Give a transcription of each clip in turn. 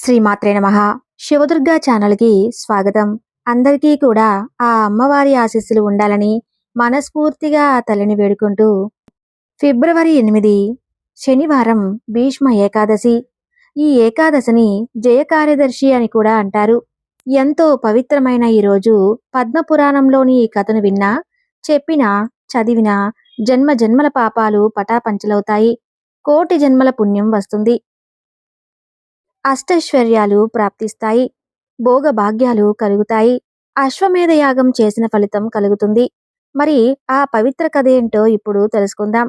శ్రీమాత్రే నమ. శివదుర్గా ఛానల్కి స్వాగతం. అందరికీ కూడా ఆ అమ్మవారి ఆశీస్సులు ఉండాలని మనస్ఫూర్తిగా ఆ తల్లిని వేడుకుంటూ ఫిబ్రవరి ఎనిమిది శనివారం భీష్మ ఏకాదశి. ఈ ఏకాదశిని జయకార్యదర్శి అని కూడా అంటారు. ఎంతో పవిత్రమైన ఈ రోజు పద్మపురాణంలోని ఈ కథను విన్నా చెప్పినా చదివినా జన్మ జన్మల పాపాలు పటాపంచలవుతాయి. కోటి జన్మల పుణ్యం వస్తుంది. అష్టైశ్వర్యాలు ప్రాప్తిస్తాయి భోగ భాగ్యాలు కలుగుతాయి అశ్వమేధ యాగం చేసిన ఫలితం కలుగుతుంది. మరి ఆ పవిత్ర కథ ఏంటో ఇప్పుడు తెలుసుకుందాం.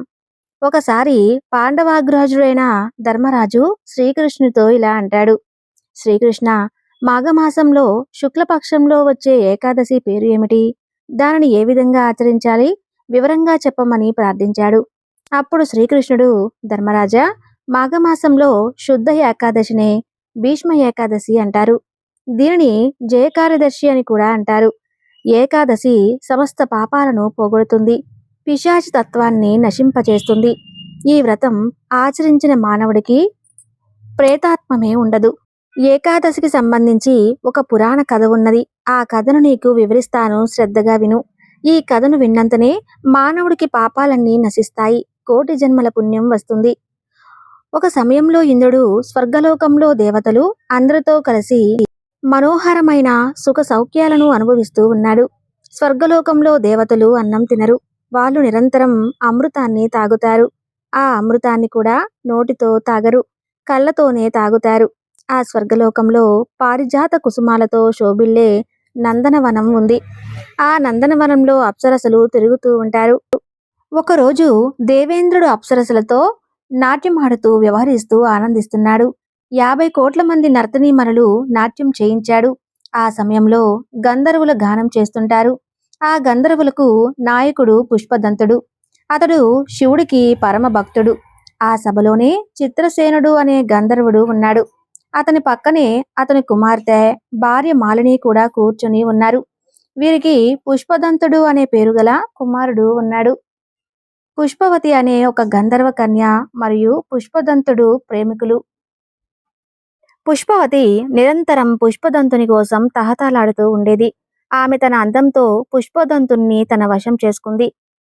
ఒకసారి పాండవాగ్రహజుడైన ధర్మరాజు శ్రీకృష్ణుతో ఇలా అంటాడు. శ్రీకృష్ణ మాఘమాసంలో శుక్లపక్షంలో వచ్చే ఏకాదశి పేరు ఏమిటి? దానిని ఏ విధంగా ఆచరించాలి? వివరంగా చెప్పమని ప్రార్థించాడు. అప్పుడు శ్రీకృష్ణుడు ధర్మరాజా మాఘమాసంలో శుద్ధ ఏకాదశినే భీష్మ ఏకాదశి అంటారు. దీనిని జయకార్యదర్శి అని కూడా అంటారు. ఏకాదశి సమస్త పాపాలను పోగొడుతుంది. పిశాచి తత్వాన్ని నశింపచేస్తుంది. ఈ వ్రతం ఆచరించిన మానవుడికి ప్రేతాత్మమే ఉండదు. ఏకాదశికి సంబంధించి ఒక పురాణ కథ ఉన్నది. ఆ కథను నీకు వివరిస్తాను. శ్రద్ధగా విను. ఈ కథను విన్నంతనే మానవుడికి పాపాలన్నీ నశిస్తాయి. కోటి జన్మల పుణ్యం వస్తుంది. ఒక సమయంలో ఇంద్రుడు స్వర్గలోకంలో దేవతలు అందరితో కలిసి మనోహరమైన సుఖ సౌఖ్యాలను అనుభవిస్తూ ఉన్నాడు. స్వర్గలోకంలో దేవతలు అన్నం తినరు. వాళ్ళు నిరంతరం అమృతాన్ని తాగుతారు. ఆ అమృతాన్ని కూడా నోటితో తాగరు. కళ్ళతోనే తాగుతారు. ఆ స్వర్గలోకంలో పారిజాత కుసుమాలతో శోభిల్లే నందనవనం ఉంది. ఆ నందనవనంలో అప్సరసలు తిరుగుతూ ఉంటారు. ఒకరోజు దేవేంద్రుడు అప్సరసలతో నాట్యమాడుతూ వ్యవహరిస్తూ ఆనందిస్తున్నాడు. యాభై కోట్ల మంది నర్తనీమణులు నాట్యం చేయించాడు. ఆ సమయంలో గంధర్వుల గానం చేస్తుంటారు. ఆ గంధర్వులకు నాయకుడు పుష్పదంతుడు. అతడు శివుడికి పరమ భక్తుడు. ఆ సభలోనే చిత్రసేనుడు అనే గంధర్వుడు ఉన్నాడు. అతని పక్కనే అతని కుమార్తె భార్య మాలిని కూడా కూర్చుని ఉన్నారు. వీరికి పుష్పదంతుడు అనే పేరు గల కుమారుడు ఉన్నాడు. పుష్పవతి అనే ఒక గంధర్వ కన్య మరియు పుష్పదంతుడు ప్రేమికులు. పుష్పవతి నిరంతరం పుష్పదంతుని కోసం తహతలాడుతూ ఉండేది. ఆమె తన అందంతో పుష్పదంతుణ్ణి తన వశం చేసుకుంది.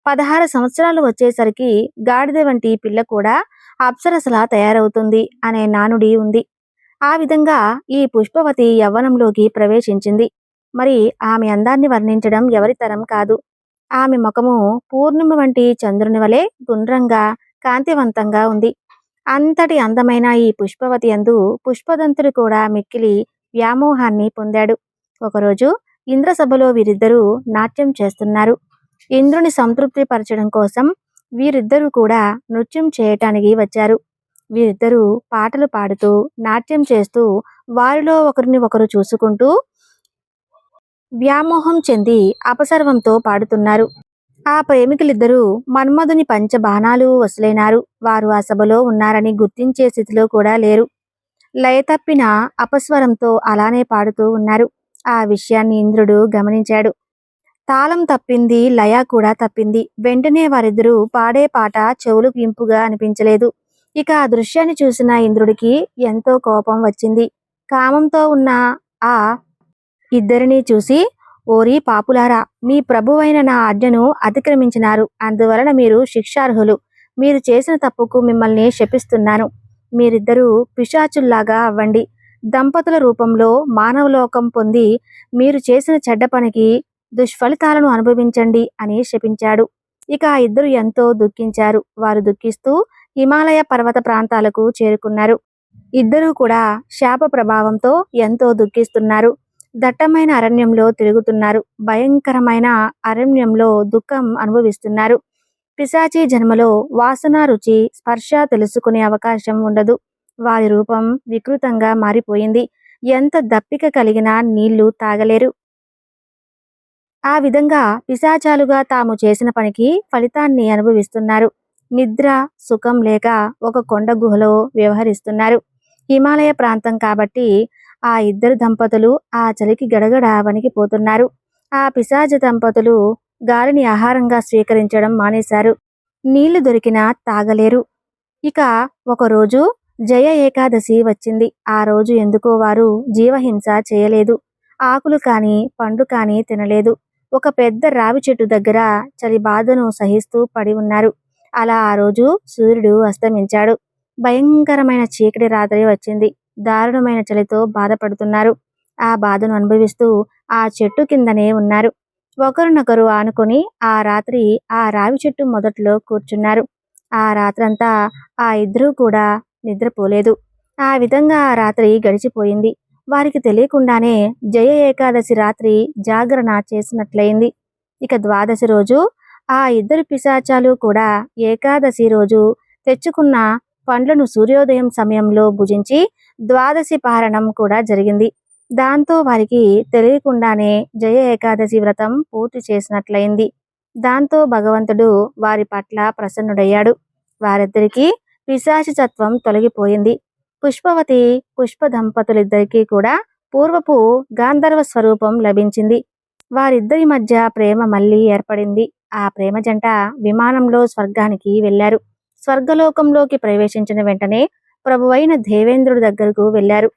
పదహారు సంవత్సరాలు వచ్చేసరికి గాడిద వంటి పిల్ల కూడా అప్సరసలా తయారవుతుంది అనే నానుడి ఉంది. ఆ విధంగా ఈ పుష్పవతి యవ్వనంలోకి ప్రవేశించింది. మరి ఆమె అందాన్ని వర్ణించడం ఎవరి తరం కాదు. ఆమె ముఖము పూర్ణిమ వంటి చంద్రుని వలె గుండ్రంగా కాంతివంతంగా ఉంది. అంతటి అందమైన ఈ పుష్పవతి అందు పుష్పదంతుడు కూడా మిక్కిలి వ్యామోహాన్ని పొందాడు. ఒకరోజు ఇంద్రసభలో వీరిద్దరూ నాట్యం చేస్తున్నారు. ఇంద్రుని సంతృప్తి పరచడం కోసం వీరిద్దరూ కూడా నృత్యం చేయటానికి వచ్చారు. వీరిద్దరూ పాటలు పాడుతూ నాట్యం చేస్తూ వారిలో ఒకరిని ఒకరు చూసుకుంటూ వ్యామోహం చెంది అపసర్వంతో పాడుతున్నారు. ఆ ప్రేమికులిద్దరూ మన్మధుని పంచ బాణాలు వసలైనారు. వారు ఆ సభలో ఉన్నారని గుర్తించే స్థితిలో కూడా లేరు. లయ తప్పిన అపస్వరంతో అలానే పాడుతూ ఉన్నారు. ఆ విషయాన్ని ఇంద్రుడు గమనించాడు. తాళం తప్పింది లయ కూడా తప్పింది. వెంటనే వారిద్దరూ పాడే పాట చెవులకు ఇంపుగా అనిపించలేదు. ఇక ఆ దృశ్యాన్ని చూసిన ఇంద్రుడికి ఎంతో కోపం వచ్చింది. కామంతో ఉన్న ఆ ఇద్దరిని చూసి ఓరి పాపులారా మీ ప్రభువైన నా ఆజ్ఞను అతిక్రమించినారు. అందువలన మీరు శిక్షార్హులు. మీరు చేసిన తప్పుకు మిమ్మల్ని శపిస్తున్నాను. మీరిద్దరూ పిశాచుల్లాగా అవ్వండి. దంపతుల రూపంలో మానవలోకం పొంది మీరు చేసిన చెడ్డ పనికి దుష్ఫలితాలను అనుభవించండి అని శపించాడు. ఇక ఆ ఇద్దరు ఎంతో దుఃఖించారు. వారు దుఃఖిస్తూ హిమాలయ పర్వత ప్రాంతాలకు చేరుకున్నారు. ఇద్దరూ కూడా శాప ప్రభావంతో ఎంతో దుఃఖిస్తున్నారు. దట్టమైన అరణ్యంలో తిరుగుతున్నారు. భయంకరమైన అరణ్యంలో దుఃఖం అనుభవిస్తున్నారు. పిశాచి జన్మలో వాసన రుచి స్పర్శ తెలుసుకునే అవకాశం ఉండదు. వారి రూపం వికృతంగా మారిపోయింది. ఎంత దప్పిక కలిగినా నీళ్ళు తాగలేరు. ఆ విధంగా పిశాచాలుగా తాము చేసిన పనికి ఫలితాన్ని అనుభవిస్తున్నారు. నిద్ర సుఖం లేక ఒక కొండ గుహలో వ్యవహరిస్తున్నారు. హిమాలయ ప్రాంతం కాబట్టి ఆ ఇద్దరు దంపతులు ఆ చలికి గడగడ వణికిపోతున్నారు ఆ పిశాచ దంపతులు గాలిని ఆహారంగా స్వీకరించడం మానేశారు. నీళ్ళు దొరికినా తాగలేరు. ఇక ఒకరోజు జయ ఏకాదశి వచ్చింది. ఆ రోజు ఎందుకో వారు జీవహింస చేయలేదు. ఆకులు కాని పండు కాని తినలేదు. ఒక పెద్ద రావి చెట్టు దగ్గర చలి బాధను సహిస్తూ పడి ఉన్నారు. అలా ఆ రోజు సూర్యుడు అస్తమించాడు. భయంకరమైన చీకటి రాత్రి వచ్చింది. దారుణమైన చలితో బాధపడుతున్నారు. ఆ బాధను అనుభవిస్తూ ఆ చెట్టు కిందనే ఉన్నారు. ఒకరినొకరు ఆనుకొని ఆ రాత్రి ఆ రావి చెట్టు మొదట్లో కూర్చున్నారు. ఆ రాత్రంతా ఆ ఇద్దరూ కూడా నిద్రపోలేదు. ఆ విధంగా ఆ రాత్రి గడిచిపోయింది. వారికి తెలియకుండానే జయ ఏకాదశి రాత్రి జాగరణ చేసినట్లయింది. ఇక ద్వాదశి రోజు ఆ ఇద్దరు పిశాచాలు కూడా ఏకాదశి రోజు తెచ్చుకున్న పండ్లను సూర్యోదయం సమయంలో భుజించి ద్వాదశి పారణం కూడా జరిగింది. దాంతో వారికి తెలియకుండానే జయ ఏకాదశి వ్రతం పూర్తి చేసినట్లయింది. దాంతో భగవంతుడు వారి పట్ల ప్రసన్నుడయ్యాడు. వారిద్దరికీ పిశాచితత్వం తొలగిపోయింది. పుష్పవతి పుష్ప దంపతులిద్దరికీ కూడా పూర్వపు గాంధర్వ స్వరూపం లభించింది. వారిద్దరి మధ్య ప్రేమ మళ్ళీ ఏర్పడింది. ఆ ప్రేమ జంట విమానంలో స్వర్గానికి వెళ్ళారు స్వర్గలోకంలోకి ప్రవేశించిన వెంటనే ప్రభువైన దేవేంద్రుడి దగ్గరకు వెళ్ళారు.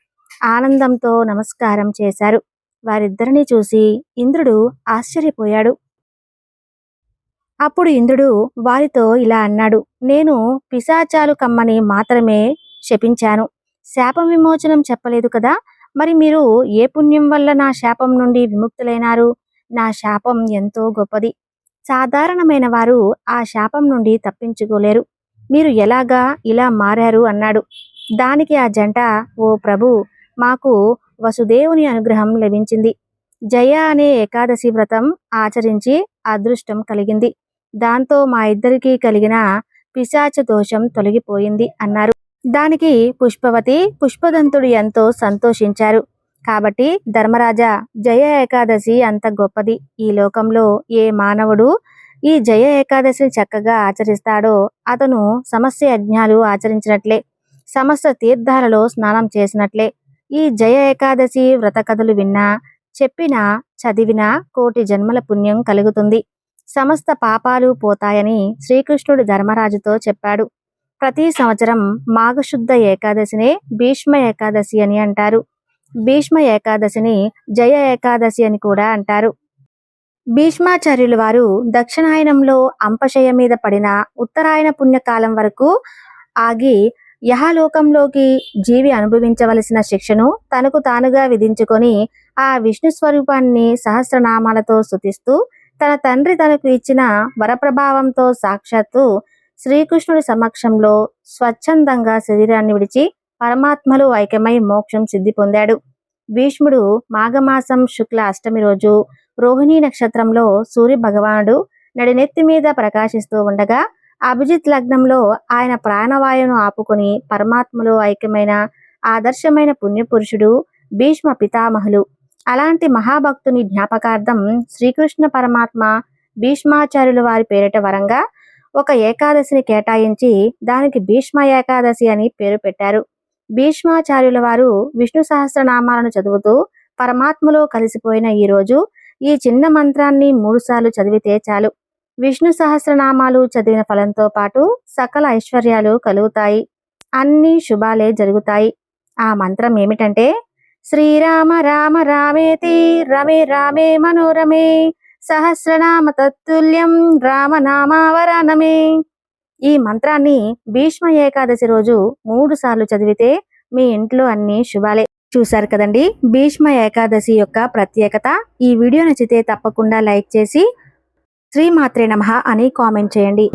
ఆనందంతో నమస్కారం చేశారు. వారిద్దరిని చూసి ఇంద్రుడు ఆశ్చర్యపోయాడు. అప్పుడు ఇంద్రుడు వారితో ఇలా అన్నాడు నేను పిశాచాలు కమ్మని మాత్రమే శపించాను. శాపం విమోచనం చెప్పలేదు కదా మరి మీరు ఏ పుణ్యం వల్ల నా శాపం నుండి విముక్తులైనారు? నా శాపం ఎంతో గొప్పది. సాధారణమైన వారు ఆ శాపం నుండి తప్పించుకోలేరు. మీరు ఎలాగా ఇలా మారారు అన్నాడు. దానికి ఆ జంట ఓ ప్రభు మాకు వసుదేవుని అనుగ్రహం లభించింది. జయ అనే ఏకాదశి వ్రతం ఆచరించి అదృష్టం కలిగింది. దాంతో మా ఇద్దరికీ కలిగిన పిశాచ దోషం తొలగిపోయింది అన్నారు. దానికి పుష్పవతి పుష్పదంతుడు ఎంతో సంతోషించారు. కాబట్టి ధర్మరాజా జయ ఏకాదశి అంత గొప్పది. ఈ లోకంలో ఏ మానవుడు ఈ జయ ఏకాదశిని చక్కగా ఆచరిస్తాడో అతను సమస్య యజ్ఞాలు ఆచరించినట్లే సమస్త తీర్థాలలో స్నానం చేసినట్లే. ఈ జయ ఏకాదశి వ్రత కథలు విన్నా చెప్పినా చదివినా కోటి జన్మల పుణ్యం కలుగుతుంది. సమస్త పాపాలు పోతాయని శ్రీకృష్ణుడు ధర్మరాజుతో చెప్పాడు. ప్రతి సంవత్సరం మాఘశుద్ధ ఏకాదశినే భీష్మ ఏకాదశి అని అంటారు. భీష్మ ఏకాదశిని జయ ఏకాదశి అని కూడా అంటారు. భీష్మాచార్యులు వారు దక్షిణాయనంలో అంపశయ మీద పడిన ఉత్తరాయణ పుణ్యకాలం వరకు ఆగి యహలోకంలోకి జీవి అనుభవించవలసిన శిక్షను తనకు తానుగా విధించుకొని ఆ విష్ణు స్వరూపాన్ని సహస్రనామాలతో స్థుతిస్తూ తన తండ్రి తనకు ఇచ్చిన వరప్రభావంతో సాక్షాత్తు శ్రీకృష్ణుడి సమక్షంలో స్వచ్ఛందంగా శరీరాన్ని విడిచి పరమాత్మలు ఐక్యమై మోక్షం సిద్ధి పొందాడు. భీష్ముడు మాఘమాసం శుక్ల అష్టమి రోజు రోహిణీ నక్షత్రంలో సూర్య భగవానుడు నడినెత్తి మీద ప్రకాశిస్తూ ఉండగా అభిజిత్ లగ్నంలో ఆయన ప్రాణవాయువును ఆపుకొని పరమాత్మలో ఐక్యమైన ఆదర్శమైన పుణ్యపురుషుడు భీష్మ పితామహులు. అలాంటి మహాభక్తుని జ్ఞాపకార్థం శ్రీకృష్ణ పరమాత్మ భీష్మాచార్యుల వారి పేరిట వరంగా ఒక ఏకాదశిని కేటాయించి దానికి భీష్మ ఏకాదశి అని పేరు పెట్టారు. భీష్మాచార్యుల వారు విష్ణు సహస్రనామాలను చదువుతూ పరమాత్మలో కలిసిపోయిన ఈ రోజు ఈ చిన్న మంత్రాన్ని మూడుసార్లు చదివితే చాలు. విష్ణు సహస్రనామాలు చదివిన ఫలంతో పాటు సకల ఐశ్వర్యాలు కలుగుతాయి. అన్ని శుభాలే జరుగుతాయి. ఆ మంత్రం ఏమిటంటే శ్రీరామ రామ రామేతి రమే రామే మనోరమే సహస్రనామ తత్తుల్యం రామనామావరణమే ఈ మంత్రాన్ని భీష్మ ఏకాదశి రోజు మూడు సార్లు చదివితే మీ ఇంట్లో అన్ని శుభాలే. చూశారు కదండి. భీష్మ ఏకాదశి యొక్క ప్రత్యేకత. ఈ వీడియో నచ్చితే తప్పకుండా లైక్ చేసి శ్రీమాత్రే నమ అని కామెంట్ చేయండి.